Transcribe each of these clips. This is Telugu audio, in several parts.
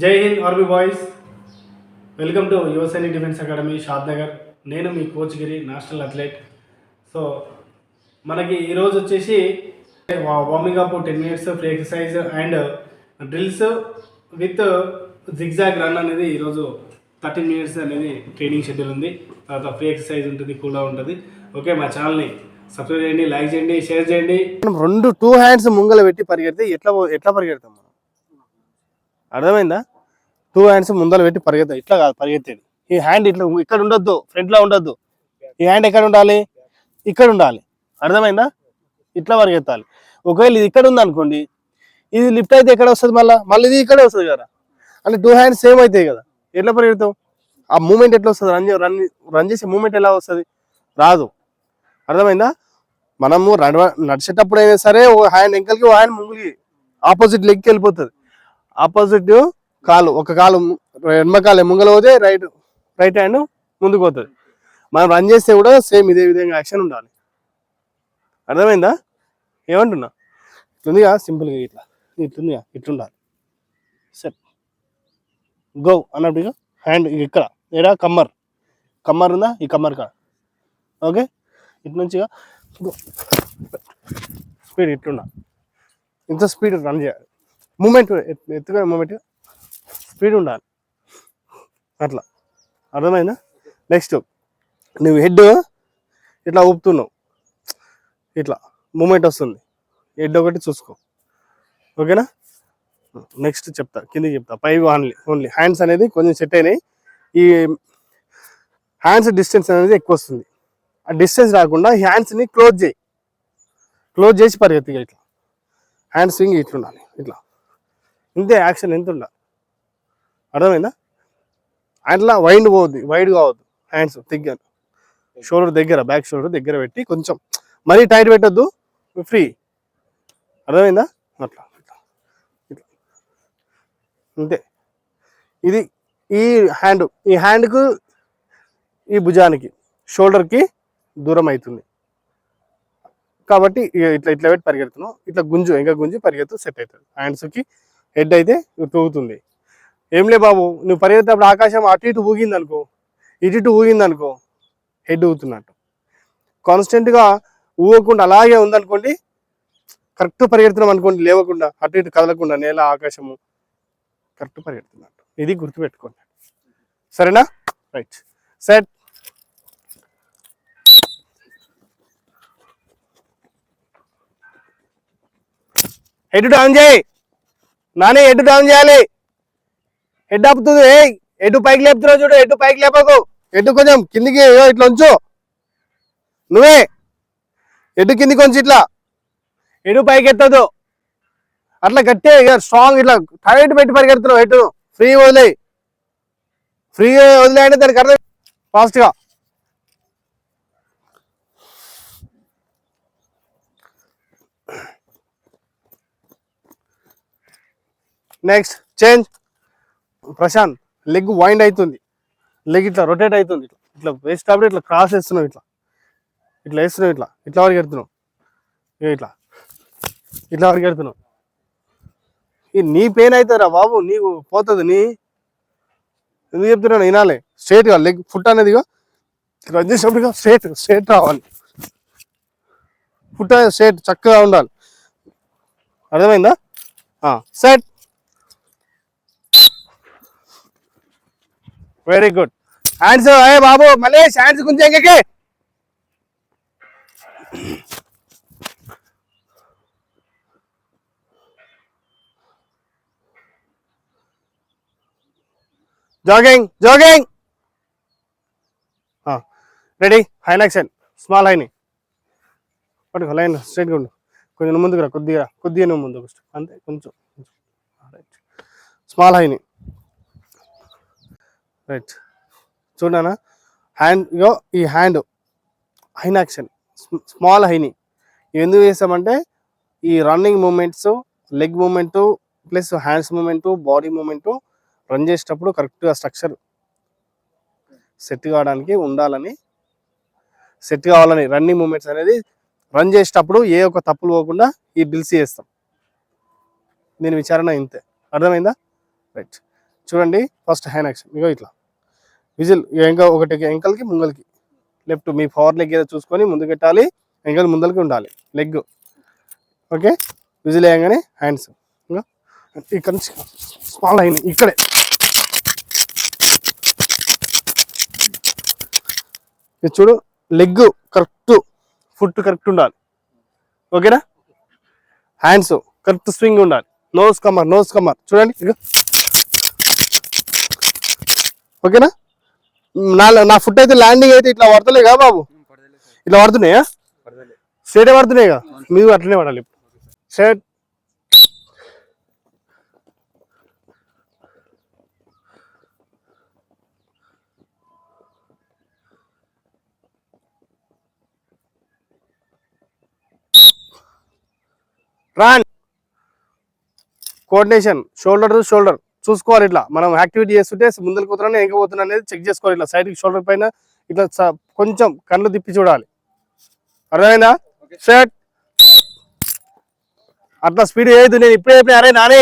జై Hind army boys. Welcome to Yuvaseni defence academy Shadnagar నేను మీ coach Giri national athlete. So మనకి ఈరోజు వచ్చేసి warming up ten minutes free exercise and drills with zigzag run అనేది ఈరోజు థర్టీన్ మినిట్స్ అనేది ట్రైనింగ్ షెడ్యూల్ ఉంది. తర్వాత ఫ్రీ ఎక్సర్సైజ్ ఉంటుంది కూడా ఉంటుంది. ఓకే మా ఛానల్ని సబ్స్క్రైబ్ చేయండి లైక్ చేయండి షేర్ చేయండి. మనం రెండు టూ హ్యాండ్స్ ముంగల పెట్టి పరిగెడితే ఎట్లా ఎట్లా పరిగెడతాం? అర్థమైందా? టూ హ్యాండ్స్ ముందర పెట్టి పరిగెత్తాం ఇట్లా కాదు పరిగెత్తేది. ఈ హ్యాండ్ ఇట్లా ఇక్కడ ఉండొద్దు ఫ్రంట్లో ఉండొద్దు. ఈ హ్యాండ్ ఎక్కడ ఉండాలి? ఇక్కడ ఉండాలి. అర్థమైందా? ఇట్లా పరిగెత్తాలి. ఒకవేళ ఇది ఇక్కడ ఉందనుకోండి ఇది లిఫ్ట్ అయితే ఎక్కడ వస్తుంది మళ్ళీ? మళ్ళీ ఇది ఇక్కడే వస్తుంది కదా. అంటే టూ హ్యాండ్స్ సేమ్ అవుతాయి కదా. ఎట్లా పరిగెడతావు? ఆ మూమెంట్ ఎట్లా వస్తుంది? రన్ రన్ రన్ చేసే మూమెంట్ ఎలా వస్తుంది? రాదు. అర్థమైందా? మనము నడవ నడిచేటప్పుడు అయినా సరే ఓ హ్యాండ్ ఎంకల్కి ఓ హ్యాండ్ ముంగుకి ఆపోజిట్ లెగ్కి వెళ్ళిపోతుంది. ఆపోజిట్ కాలు ఒక కాలు ఎడమకాలు ముంగల పోతే రైట్ రైట్ హ్యాండ్ ముందుకు పోతుంది. మనం రన్ చేస్తే కూడా సేమ్ ఇదే విధంగా యాక్షన్ ఉండాలి. అర్థమైందా? ఏమంటున్నా? ఇట్లుందిగా సింపుల్గా ఇట్లా. ఇట్లుందిగా ఇట్లుండాలి. సెట్ గో అన్నప్పుడు హ్యాండ్ ఇక్కడ. ఏడా? కమ్మర్. కమ్మర్ ఉందా? ఈ కమ్మర్ కాడ. ఓకే ఇటు నుంచిగా స్పీడ్ ఇట్లుండాలి ఇంత స్పీడ్ రన్ చేయాలి. మూమెంట్ ఎత్తుకునే మూమెంట్ స్పీడ్ ఉండాలి. అట్లా. అర్థమైందా? నెక్స్ట్ నువ్వు హెడ్ ఇట్లా ఊపుతున్నావు. ఇట్లా. మూమెంట్ వస్తుంది. హెడ్ ఒకటి చూసుకో. ఓకేనా నెక్స్ట్ చెప్తా. కిందికి చెప్తా. పై ఓన్లీ ఓన్లీ హ్యాండ్స్ అనేది కొంచెం సెట్ అయినాయి. ఈ హ్యాండ్స్ డిస్టెన్స్ అనేది ఎక్కువ వస్తుంది. ఆ డిస్టెన్స్ రాకుండా హ్యాండ్స్ని క్లోజ్ చేయి. క్లోజ్ చేసి పరిగెత్తిగా ఇట్లా. హ్యాండ్ స్వింగ్ ఇట్లా ఉండాలి ఇట్లా. ఇంతే యాక్షన్ ఎంత ఉండ అర్థమైందా? అట్లా వైండ్ పోవద్దు వైడ్ కావద్దు. హ్యాండ్స్ దగ్గర. షోల్డర్ దగ్గర బ్యాక్ షోల్డర్ దగ్గర పెట్టి కొంచెం మరీ టైట్ పెట్టద్దు ఫ్రీ అర్థమైందా? అట్లా ఇట్లా. అంతే ఇది ఈ హ్యాండ్ ఈ హ్యాండ్కు ఈ భుజానికి షోల్డర్కి దూరం అవుతుంది కాబట్టి ఇట్లా ఇట్లా పెట్టి పరిగెడుతున్నాం. ఇట్లా గుంజు ఇంకా గుంజి పరిగెత్తు సెట్ అవుతుంది. హ్యాండ్స్కి హెడ్ అయితే తూగుతుంది. ఏంలే బాబు నువ్వు పరిగెత్తేటప్పుడు ఆకాశం అటు ఇటు ఊగింది అనుకో ఇటు ఇటు ఊగింది అనుకో హెడ్ ఊగుతున్నట్టు. కాన్స్టెంట్గా ఊగకుండా అలాగే ఉందనుకోండి కరెక్ట్ పరిగెడుతున్నాం అనుకోండి లేవకుండా అటు ఇటు కదలకుండా నేల ఆకాశము కరెక్ట్ పరిగెడుతున్నట్టు. ఇది గుర్తుపెట్టుకోండి. సరేనా? రైట్ సెట్ హెడ్ డౌన్ చేయి నాని హెడ్ డౌన్ చేయాలి? హెడ్ ఆపుతుంది. ఏ ఎటు పైకి లేపుతున్నావు చూడు ఎటు పైకి లేపకు? ఎడ్డు కొంచెం కిందికి ఇట్లా ఉంచు. నువ్వే ఎడ్డు కిందికి ఉంచు ఇట్లా. ఎటు పైకి ఎత్తదు అట్లా గట్టే ఇక స్ట్రాంగ్ ఇట్లా టైట్ పెట్టి పరిగెడుతున్నావు ఎటు? ఫ్రీ వదిలేయి. ఫ్రీ వదిలే అంటే దానికి అర్థం ఫాస్ట్గా next change Prashant leg wind అవుతుంది లెగ్ ఇట్లా రొటేట్ అవుతుంది ఇట్లా ఇట్లా వేసేటప్పుడు ఇట్లా క్రాస్ వేస్తున్నావు ఇట్లా. ఇట్లా వేస్తున్నావు ఇట్లా. ఇట్లా వరకు ఎడుతున్నావు. ఇట్లా. ఇట్లా వరకు ఎడుతున్నావు. నీ పెయిన్ అవుతుందిరా బాబు. నీకు పోతుంది నీ. ఎందుకు చెప్తున్నాను? వినాలి. స్ట్రేట్గా లెగ్ ఫుట్ అనేదిగా రన్ చేసినప్పుడు స్ట్రేట్ స్ట్రేట్ రావాలి. ఫుట్ అనేది స్ట్రేట్ చక్కగా ఉండాలి. అర్థమైందా? Set very good. హ్యాండ్స్ అయ్యే బాబు మలేష్ హ్యాండ్స్ కొంచెం ఎంగకే jogging jogging ready హైన్ action small high knee పట్టుకో లైన్ స్ట్రైట్గా ఉండు. కొంచెం ముందుకు రా కొద్దిగా కొద్దిగా నువ్వు ముందుకు అంతే కొంచెం స్మాల్ హైని రైట్ చూడనా హ్యాండ్ ఇగో ఈ హ్యాండ్ హైన్ యాక్షన్ స్మాల్ హైని ఎందుకు చేస్తామంటే ఈ running moments leg moment plus hands moment body moment run చేసేటప్పుడు కరెక్ట్గా స్ట్రక్చర్ సెట్ కావడానికి ఉండాలని సెట్ కావాలని రన్నింగ్ మూమెంట్స్ అనేది రన్ చేసేటప్పుడు ఏ ఒక్క తప్పులు పోకుండా ఈ బిల్స్ చేస్తాం. దీని విచారణ ఇంతే. అర్థమైందా? రైట్ చూడండి ఫస్ట్ హ్యాండ్ యాక్షన్ ఇగో ఇట్లా. విజిల్ ఇంకా ఒకటి ఎంకల్కి ముంగల్కి. లెఫ్ట్ మీ పవర్ లెగ్ ఏదో చూసుకొని ముందు పెట్టాలి. ఎంకల్ ముందలకి ఉండాలి. లెగ్ ఓకే విజిల్ వేయగానే హ్యాండ్స్ ఇంకా ఇక్కడ నుంచి స్మాల్ అయినాయి ఇక్కడే. ఇది చూడు లెగ్ కరెక్ట్ ఫుట్ కరెక్ట్ ఉండాలి. ఓకేనా హ్యాండ్స్ కరెక్ట్ స్వింగ్ ఉండాలి. నోస్ కమ్మర్ నోస్ కమ్మర్ చూడండి ఓకేనా నా నా ఫుట్ అయితే ల్యాండింగ్ అయితే ఇట్లా పడతలే కదా బాబు? ఇట్లా పడుతున్నాయా? స్ట్రేట్ పడుతున్నాయి మీరు అట్లనే పడాలి. Straight run coordination shoulder to shoulder చూసుకోవాలి ఇట్లా. మనం యాక్టివిటీ చేస్తుంటే ముందరికి పోతున్నా వెనక పోతున్నా అనేది చెక్ చేసుకోవాలి ఇట్లా. సైడ్ షోల్డర్ పైన ఇట్లా కొంచెం కళ్ళు తిప్పి చూడాలి. అర్థమైందా? షర్ట్ అట్లా స్పీడ్ చేయొద్దు. నేను ఇప్పుడే చెప్పిన అరే నానే.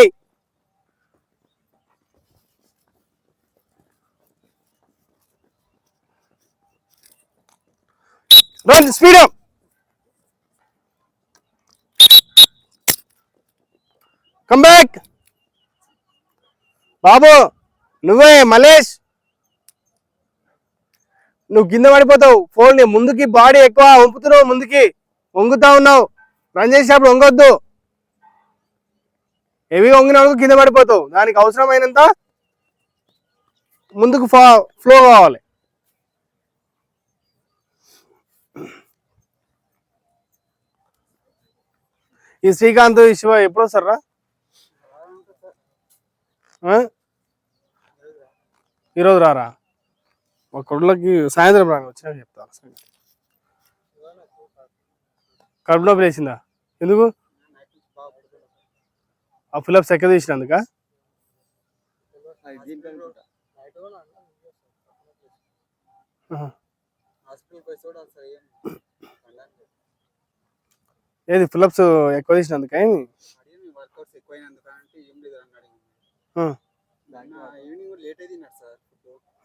రన్ స్పీడ్ కమ్ బ్యాక్ బాబు నువ్వే మలేష్. నువ్వు కింద పడిపోతావు. ఫోన్ ముందుకి బాడీ ఎక్కువ వంపుతున్నావు ముందుకి. వంగుతా ఉన్నావు. రన్ చేసేటప్పుడు వంగొద్దు. హెవీ వంగినప్పుడు కింద పడిపోతావు. దానికి అవసరమైనంత ముందుకు ఫ్లో కావాలి. ఈ శ్రీకాంత్ ఈ శివ ఎప్పుడు వస్తారా ఆ? ఈరోజు రారా? మా కొడులకి సాయంత్రం రాని వచ్చినా చెప్తాను. కడుపు నొప్పి వేసిందా ఎందుకు? ఆ ఫిలప్స్ ఎక్క తీసినందుక? ఏది ఫిలప్స్ ఎక్కువ తీసినందుక. ఈవినింగ్ లేట్ తిన్నాడు సార్ ఆహా. త్రీకేం తిన్నాడు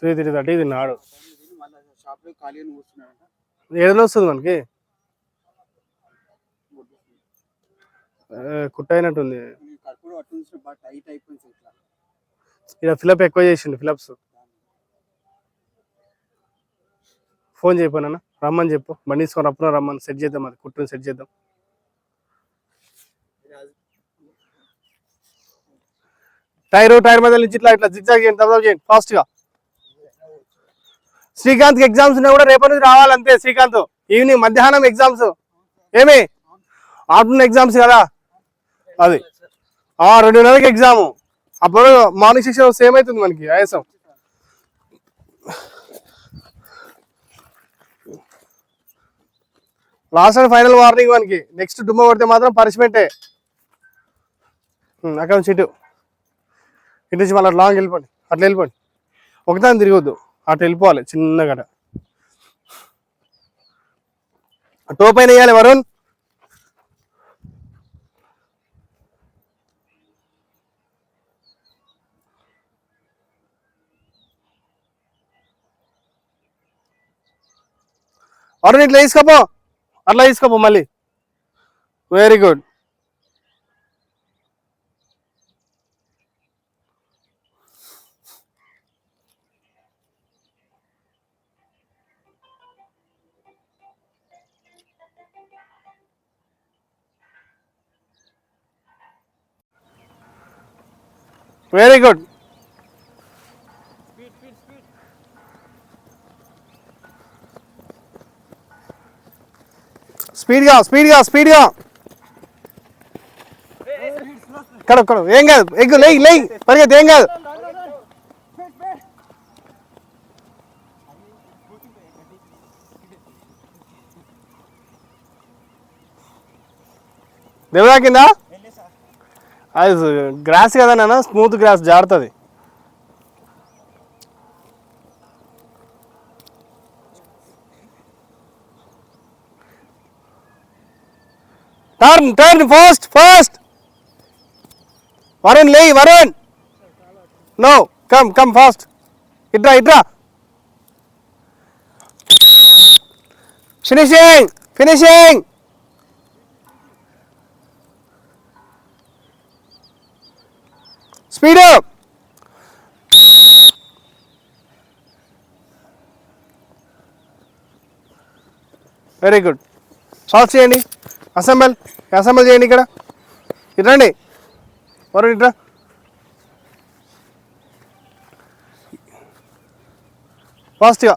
త్రీ త్రీ థర్టీ తిన్నాడు. ఏదైనా వస్తుంది మనకి? కుట్ట అయినట్టుంది ఇక్కడ ఫిలప్ ఎక్కువ చేసిండు ఫిలప్స్. ఫోన్ చేయపోనా రమ్మని చెప్పు. బండి తీసుకొని రప్పున రమ్మని. సెట్ చేద్దాం అది కుట్టుని సెట్ చేద్దాం. టైర్ టైర్ మధ్య నుంచి ఇట్లా ఇట్లా జిగ్జాగ్ చేయండి తప్ప చేయండి ఫాస్ట్గా. శ్రీకాంత్ ఎగ్జామ్స్ ఉన్నా కూడా రేపటి నుంచి రావాలంతే శ్రీకాంత్. ఈవినింగ్ మధ్యాహ్నం ఎగ్జామ్స్ ఏమి? ఆఫ్టర్నూన్ ఎగ్జామ్స్ కదా? అది. ఆ నెలలకి ఎగ్జామ్ అప్పుడు మార్నింగ్ సెక్షన్ సేమ్ అవుతుంది మనకి ఆయాసం లాస్ట్ అండ్ ఫైనల్ వార్నింగ్ మనకి. నెక్స్ట్ డుమ్మ పడితే మాత్రం పనిష్మెంటే అక్కడ నుంచి ఇటు ఇటు నుంచి మళ్ళీ లాంగ్ వెళ్ళిపోండి. అట్లా వెళ్ళిపోండి. ఒకదాని తిరగొద్దు. అటు వెళ్ళిపోవాలి చిన్నగా టో పైన వేయాలి వరుణ్. వరుణ్ ఇట్లా తీసుకోపో అట్లా తీసుకోపో మళ్ళీ. వెరీ గుడ్ వెరీ గుడ్ స్పీడ్గా స్పీడ్గా స్పీడ్గా ఇక్కడ ఇక్కడ ఏం కాదు ఎగ్గు లేయి లేయి పరిగెత్తి ఏం కాదు దేవుడా కింద అది గ్రాస్ కదా నాన్న? Smooth grass జారుతుంది turn turn fast fast Varun లే Varun no come come fast ఇట్రా ఇట్రా finishing finishing speed very good. Solve చేయండి. అసెంబల్ అసెంబల్ చేయండి ఇక్కడ. ఇట్రండి వరుణ్ ఇట్రా ఫాస్ట్గా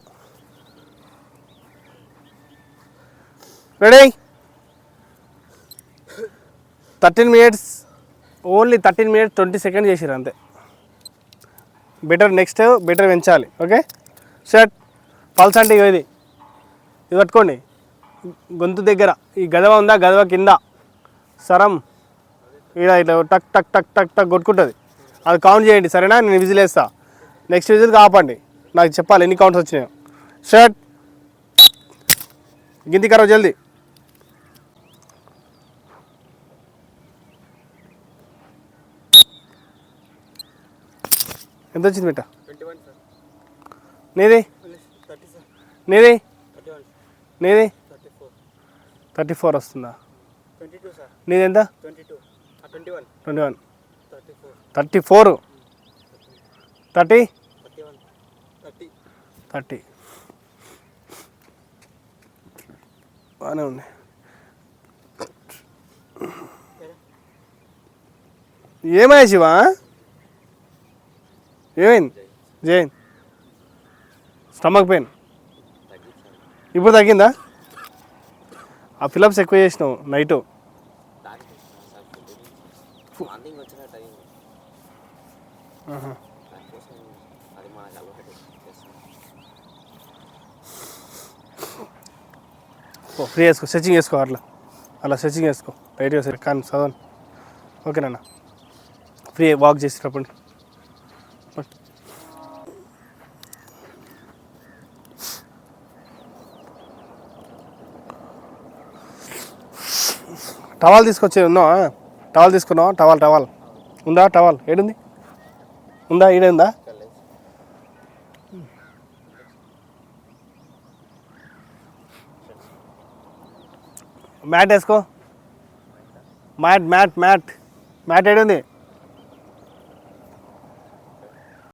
ready thirteen minutes only thirteen minutes twenty second చేసిరు అంతే. బెటర్ నెక్స్ట్ బెటర్ పెంచాలి ఓకే? షర్ట్ పల్స్ అంటే ఇది. ఇది పట్టుకోండి. గొంతు దగ్గర ఈ గదవ ఉందా గదవ కింద? సరం. ఇలా ఇట్లా టక్ టక్ టక్ టక్ టక్ కొట్టుకుంటుంది. అది కౌంట్ చేయండి సరేనా? నేను విజిల్ వేస్తా. నెక్స్ట్ విజిల్ ఆపండి. నాకు చెప్పాలి ఎన్ని కౌంట్స్ వచ్చినాయో. షర్ట్. గింది కరవ జల్దీ. ఎంత వచ్చింది బిడ్డ నీది? నీది? నీది? Thirty four. వస్తుందా? నీది ఎంత? Twenty one. Thirty four. Thirty thirty? బాగానే ఉంది. ఏమయ్యా శివ? ఏమైంది? జైన్. Stomach pain. ఇప్పుడు తగ్గిందా? ఆ ఫిలప్స్ ఎక్కువ చేసినావు నైట్. ఫ్రీ వేసుకో స్ట్రెచింగ్ వేసుకో అట్లా. అలా స్ట్రెచింగ్ వేసుకో లైట్గా సరే కానీ చదవండి ఓకేనా ఫ్రీ వాక్ చేసేటప్పుడు. టవాల్ తీసుకొచ్చి ఉన్నావా టవాల్ తీసుకున్నావా? Towel towel. ఉందా టవాల్? ఏడుంది? ఉందా? ఈడే ఉందా మ్యాట్ వేసుకో. Mat mat mat. మ్యాట్ ఏడుంది?